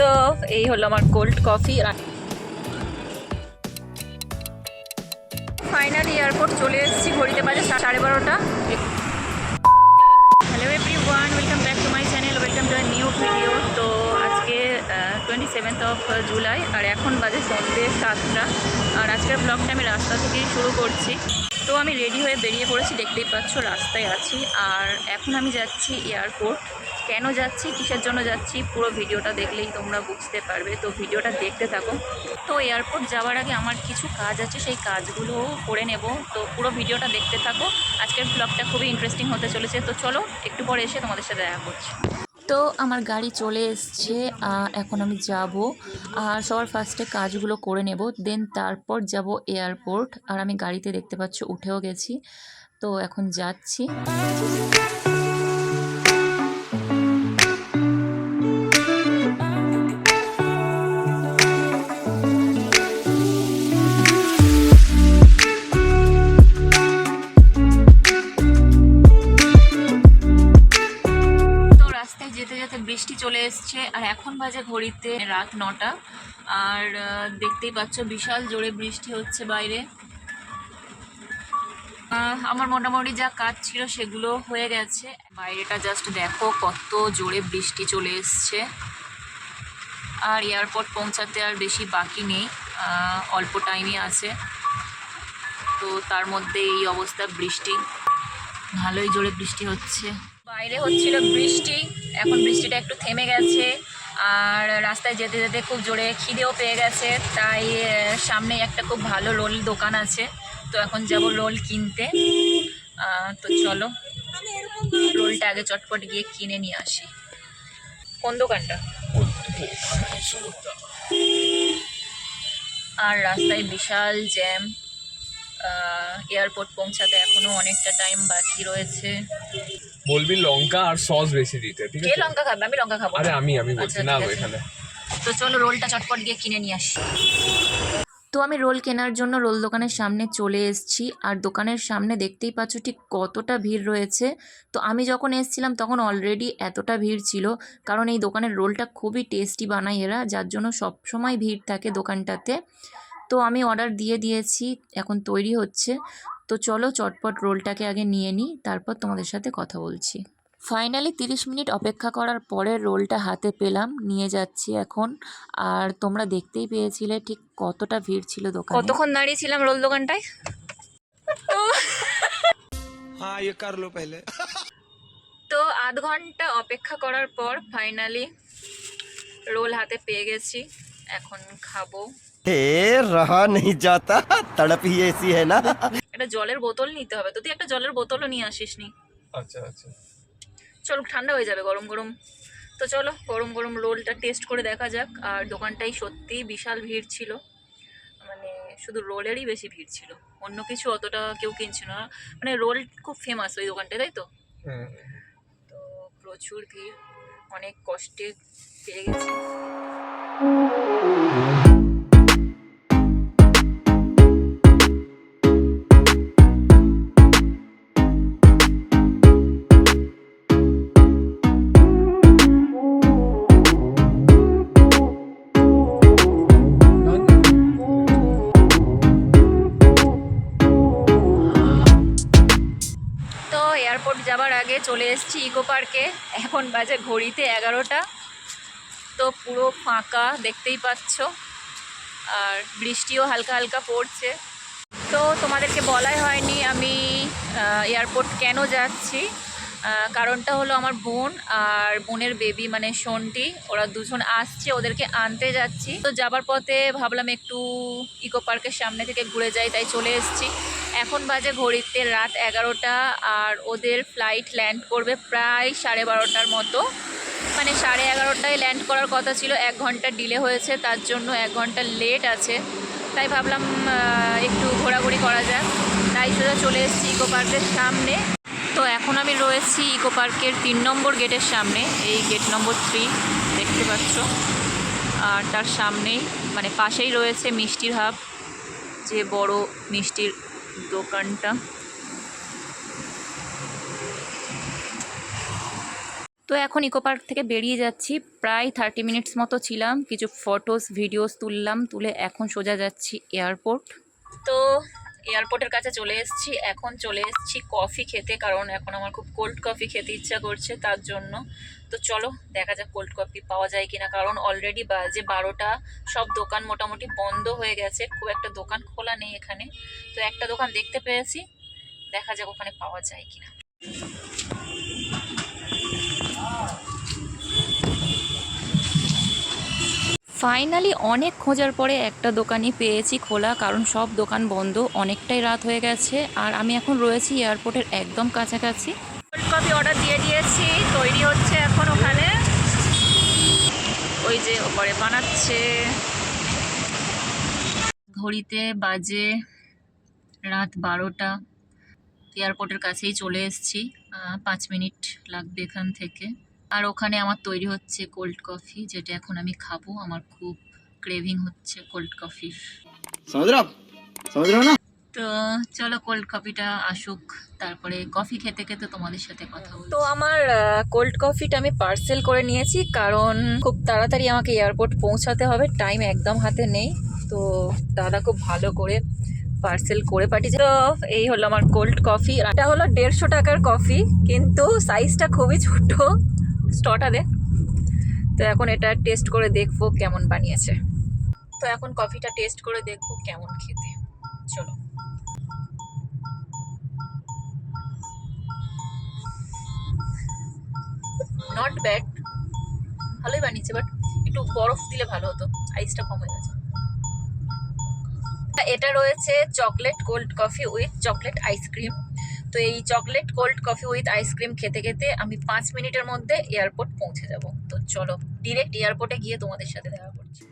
তো এই হলো আমার কোল্ড কফি ফাইনালি এয়ারপোর্ট চলে এসেছি ঘড়িতে বাজে সাড়ে বারোটা। Hello everyone welcome back to my channel welcome to new video তো আজকে টোয়েন্টি সেভেন্থ অফ জুলাই আর এখন বাজে সন্ধ্যে সাতটা। আর আজকের ব্লগটা আমি রাস্তা থেকেই শুরু করছি। তো আমি রেডি হয়ে বেরিয়ে পড়েছি, দেখতেই পাচ্ছ রাস্তায় আছি। আর এখন আমি যাচ্ছি এয়ারপোর্ট কেন যাচ্ছি, কিসের জন্য যাচ্ছি, পুরো ভিডিওটা দেখলেই তোমরা বুঝতে পারবে। তো ভিডিওটা দেখতে থাকো। তো এয়ারপোর্ট যাওয়ার আগে আমার কিছু কাজ আছে, সেই কাজগুলো করে নেব। তো পুরো ভিডিওটা দেখতে থাকো। আজকের ব্লগটা খুবই ইন্টারেস্টিং হতে চলেছে। তো চলো, একটু পরে এসে তোমাদের সাথে দেখা করছি। তো আমার গাড়ি চলে এসছে এখন আমি যাব। আর সবার ফার্স্টে কাজগুলো করে নেব। দেন তারপর যাব এয়ারপোর্ট। আর আমি গাড়িতে দেখতে পাচ্ছ, উঠেও গেছি। তো এখন যাচ্ছি। আর এখন বাজে ঘড়িতে রাত নটা। আর দেখতেই পাচ্ছ বিশাল জোরে বৃষ্টি হচ্ছে বাইরে। আমার মোটামুটি যা কাজ ছিল সেগুলো হয়ে গেছে। বাইরেটা জাস্ট দেখো কত জোরে বৃষ্টি চলে এসছে। আর এয়ারপোর্ট পৌঁছাতে আর বেশি বাকি নেই। অল্প টাইমই আছে। তো তার মধ্যে এই অবস্থা বৃষ্টি। ভালোই জোরে বৃষ্টি হচ্ছে। বাইরে হচ্ছিল বৃষ্টি। এখন বৃষ্টিটা একটু থেমে গেছে। আর রাস্তায় যেতে যেতে খুব জোরে খিদেও পেয়ে গেছে, তাই সামনে একটা খুব ভালো রোল দোকান আছে। তো এখন যাব রোল কিনতে। তো চলো, রোলটা আগে চটপট গিয়ে কিনে নিয়ে আসি। কোন দোকানটা? আর রাস্তায় বিশাল জ্যাম। এয়ারপোর্ট পৌঁছাতে এখনও অনেকটা টাইম বাকি রয়েছে। বলবি লঙ্কা আর সস বেশি দিতে ঠিক আছে? কে লঙ্কা খাবে? আমি লঙ্কা খাব আরে না। আমি আমি বলছি আচ্ছা, না এখানে। তো চলো রোলটা চটপট গিয়ে কিনে নিয়ে আসি। তো আমি রোল কেনার জন্য রোল দোকানের সামনে চলে এসেছি আর দোকানের সামনে দেখতেই পাচ্ছ ঠিক কতটা ভিড় রয়েছে। তো আমি যখন এসেছিলাম তখন অলরেডি এতটা ভিড় ছিল কারণ এই দোকানের রোলটা খুবই টেস্টি বানায় এরা যার জন্য সব সময় ভিড় থাকে দোকানটাতে। তো আমি অর্ডার দিয়ে দিয়েছি এখন তৈরি হচ্ছে। তো চলো চটপট রোলটাকে আগে নিয়ে নিই তারপর তোমাদের সাথে কথা বলছি ফাইনালি তিরিশ মিনিট অপেক্ষা করার পরে রোলটা হাতে পেলাম নিয়ে যাচ্ছি এখন আর তোমরা দেখতেই পেয়েছিলে ঠিক কতটা ভিড় ছিল দোকানে কতক্ষণ দাঁড়িয়েছিলাম রোল দোকানটায় हाँ ये कर लो पहले তো আধ ঘন্টা অপেক্ষা করার পর ফাইনালি রোল হাতে পেয়ে গেছি এখন খাবো हे रहा नहीं जाता तड़प ही ऐसी है ना একটা জলের বোতল নিতে হবে। তো তুই একটা জলের বোতলও নিয়ে আসিস নি আচ্ছা আচ্ছা। চলো ঠান্ডা হয়ে যাবে গরম গরম। তো চলো গরম গরম রোলটা টেস্ট করে দেখা যাক। আর দোকানটাই সত্যিই বিশাল ভিড় ছিল। মানে শুধু রোলেরই বেশি ভিড় ছিল। অন্য কিছু অতটা কেউ কিনছিল না। মানে রোল খুব ফেমাস ওই দোকানটা তাই তো? তো প্রচুর ভিড়। অনেক কষ্টে পেয়ে গেছি। চলে এসেছি ইকো পার্কে এখন বাজে ঘড়িতে এগারোটা। তো পুরো ফাঁকা দেখতেই পাচ্ছ। আর বৃষ্টিও হালকা হালকা পড়ছে। তো তোমাদেরকে বলাই হয়নি আমি এয়ারপোর্ট কেন যাচ্ছি। কারণটা হলো আমার বোন আর বোনের বেবি মানে সন্টি। ওরা দুজন আসছে, ওদেরকে আনতে যাচ্ছি। তো যাবার পথে ভাবলাম একটু ইকো পার্কের সামনে থেকে ঘুরে যাই, তাই চলে এসেছি। এখন বাজে ঘড়িতে রাত এগারোটা আর ওদের ফ্লাইট ল্যান্ড করবে প্রায় সাড়ে বারোটার মতো। মানে সাড়ে এগারোটায় ল্যান্ড করার কথা ছিল, এক ঘণ্টা ডিলে হয়েছে, তার জন্য এক ঘণ্টা লেট আছে। তাই ভাবলাম একটু ঘোরাঘুরি করা যাক। তাই সোজা চলে এসেছি ইকো পার্কের সামনে। তো এখন আমি রয়েছি ইকো পার্কের তিন নম্বর গেটের সামনে, এই গেট নম্বর থ্রি, দেখতে পাচ্ছ। আর তার সামনেই মানে পাশেই রয়েছে মিষ্টির হাব, যে বড় মিষ্টির দোকানটা। তো এখন ইকো পার্ক থেকে বেরিয়ে যাচ্ছি, প্রায় থার্টি মিনিটস মতো ছিলাম, কিছু ফটোস, ভিডিওস তুললাম, তুলে এখন সোজা যাচ্ছি এয়ারপোর্ট। তো এয়ারপোর্টের কাছে চলে এসেছি। এখন চলে এসেছি কফি খেতে, কারণ এখন আমার খুব কোল্ড কফি খেতে ইচ্ছা করছে তার জন্য। তো চলো, দেখা যাক কোল্ড কফি পাওয়া যায় কিনা। কারণ অলরেডি বাজে বারোটা, সব দোকান মোটামুটি বন্ধ হয়ে গেছে। খুব একটা দোকান খোলা নেই এখানে। তো একটা দোকান দেখতে পেয়েছি, দেখা যাক ওখানে পাওয়া যায় কিনা। ফাইনালি অনেক খোঁজার পরে একটা দোকানই পেয়েছি খোলা, কারণ সব দোকান বন্ধ, অনেকটাই রাত হয়ে গেছে। আর আমি এখন রয়েছি এয়ারপোর্টের একদম কাছাকাছি। কফি অর্ডার দিয়ে দিয়েছি, তৈরি হচ্ছে এখন ওখানে। ওই যে ওপরে বানাচ্ছে। ঘড়িতে বাজে রাত বারোটা। এয়ারপোর্টের কাছেই চলে এসেছি পাঁচ মিনিট লাগবে এখান থেকে। আর ওখানে আমার তৈরি হচ্ছে কোল্ড কফি যেটা এখন আমি খাব। আমার খুব ক্রেভিং হচ্ছে কোল্ড কফির তো চলো কোল্ড কফিটা আসুক তারপরে কফি খেতে খেতে তোমাদের সাথে কথা তো আমার কোল্ড কফিটা আমি পার্সেল করে নিয়েছি কারণ খুব তাড়াতাড়ি আমাকে এয়ারপোর্ট পৌঁছাতে হবে টাইম একদম হাতে নেই। তো দাদা খুব ভালো করে পার্সেল করে পাঠিয়ে তো এই হলো আমার কোল্ড কফি এটা হলো দেড়শো টাকার কফি কিন্তু সাইজটা খুবই ছোট। স্টটা দে তো এখন এটা টেস্ট করে দেখব কেমন বানিয়েছে। তো এখন কফিটা টেস্ট করে দেখব কেমন খেতে। চলো। নট ব্যাড ভালোই বানিয়েছে বাট একটু বরফ দিলে ভালো হতো। আইসটা কম গেছে। এটা রয়েছে chocolate cold coffee with chocolate ice cream তো এই chocolate cold coffee with ice cream খেতে খেতে আমি পাঁচ মিনিটের মধ্যে এয়ারপোর্ট পৌঁছে যাব। তো চলো ডিরেক্ট এয়ারপোর্টে গিয়ে তোমাদের সাথে দেখা করছি।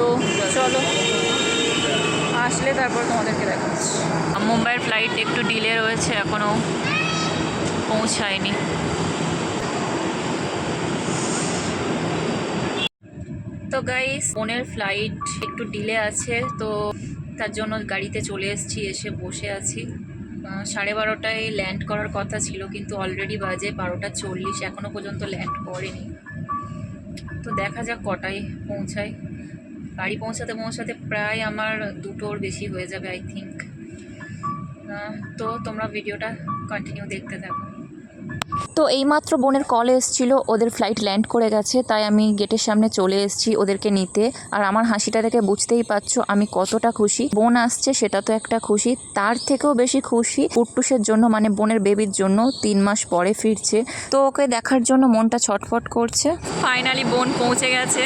তো চলো, আসলে তারপর তোমাদেরকে দেখাচ্ছি। মুম্বাইয়ের ফ্লাইট একটু ডিলে রয়েছে এখনও পৌঁছায়নি। তো গাইস ফোনের ফ্লাইট একটু ডিলে আছে, তো তার জন্য গাড়িতে চলে এসেছি, এসে বসে আছি। সাড়ে বারোটায় ল্যান্ড করার কথা ছিল, কিন্তু অলরেডি বাজে বারোটা চল্লিশ এখনও পর্যন্ত ল্যান্ড করেনি। তো দেখা যাক কটায় পৌঁছায়। বাড়ি পৌঁছাতে পৌঁছাতে প্রায় আমার দুটোর বেশি হয়ে যাবে আই থিঙ্ক তো তোমরা ভিডিওটা কন্টিনিউ দেখতে থাকো। তো এইমাত্র বোনের কল এসেছিল ওদের ফ্লাইট ল্যান্ড করে গেছে তাই আমি গেটের সামনে চলে এসেছি ওদেরকে নিতে। আর আমার হাসিটা দেখে বুঝতেই পারছ আমি কতটা খুশি। বোন আসছে সেটা তো একটা খুশি। তার থেকেও বেশি খুশি পুট্টুসের জন্য মানে বোনের বেবির জন্য তিন মাস পরে ফিরছে। তো ওকে দেখার জন্য মনটা ছটফট করছে। ফাইনালি বোন পৌঁছে গেছে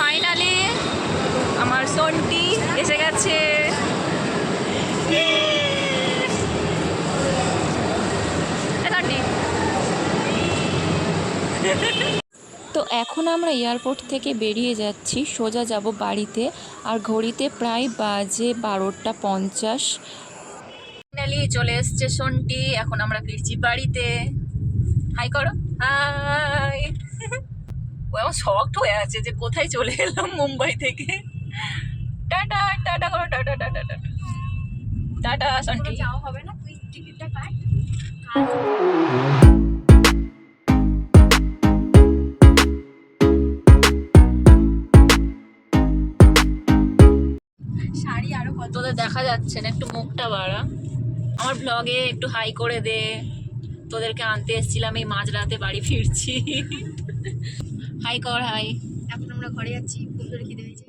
ফাইনালি আমার সন্টি এসে গেছে এ সন্টি। তো এখন আমরা এয়ারপোর্ট থেকে বেরিয়ে যাচ্ছি। সোজা যাব বাড়িতে। আর ঘড়িতে প্রায় বাজে বারোটা পঞ্চাশ। ফাইনালি চলে এসছে সন্টি। এখন আমরা ফিরছি বাড়িতে। হাই করো। হাই ও শক্ট হয়ে আছে যে কোথায় চলে এলাম মুম্বাই থেকে। টাটা টাটা করো, tata tata tata. Tata, Santi. যাওয়া হবে না, তুই টিকিটটা কাট। শাড়ি আরও কত তোদের দেখা যাচ্ছে না একটু মুখটা বাড়া। আমার ব্লগে একটু হাই করে দে। তোদেরকে আনতে এসেছিলাম এই মাঝরাতে বাড়ি ফিরছি। হাই কর হাই এখন আমরা ঘরে যাচ্ছি খুব জোরে খিদে হয়েছে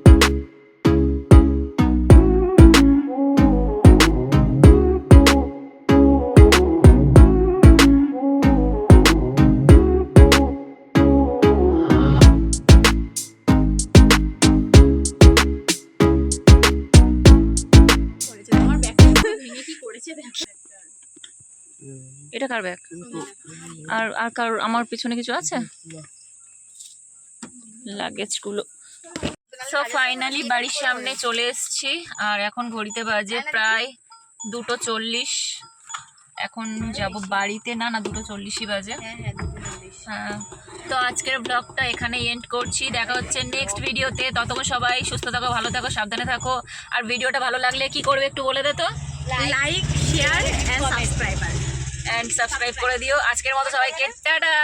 এটা কার ব্যাগ আর আর কার আমার পিছনে কিছু আছে? লাগেজগুলো। সো ফাইনালি বাড়ির সামনে চলে এসেছি আর এখন ঘড়িতে বাজে প্রায় দুটো চল্লিশ। এখন যাব বাড়িতে না না দুটো চল্লিশই বাজে। হ্যাঁ হ্যাঁ। হ্যাঁ তো আজকের ব্লগটা এখানে এন্ড করছি। দেখা হচ্ছে নেক্সট ভিডিওতে ততক্ষণ সবাই সুস্থ থাকো ভালো থাকো সাবধানে থাকো। আর ভিডিওটা ভালো লাগলে কি করবে একটু বলে দে তো। Like share and subscriber and subscribe করে দিও। আজকের মতো সবাইকে টাটা!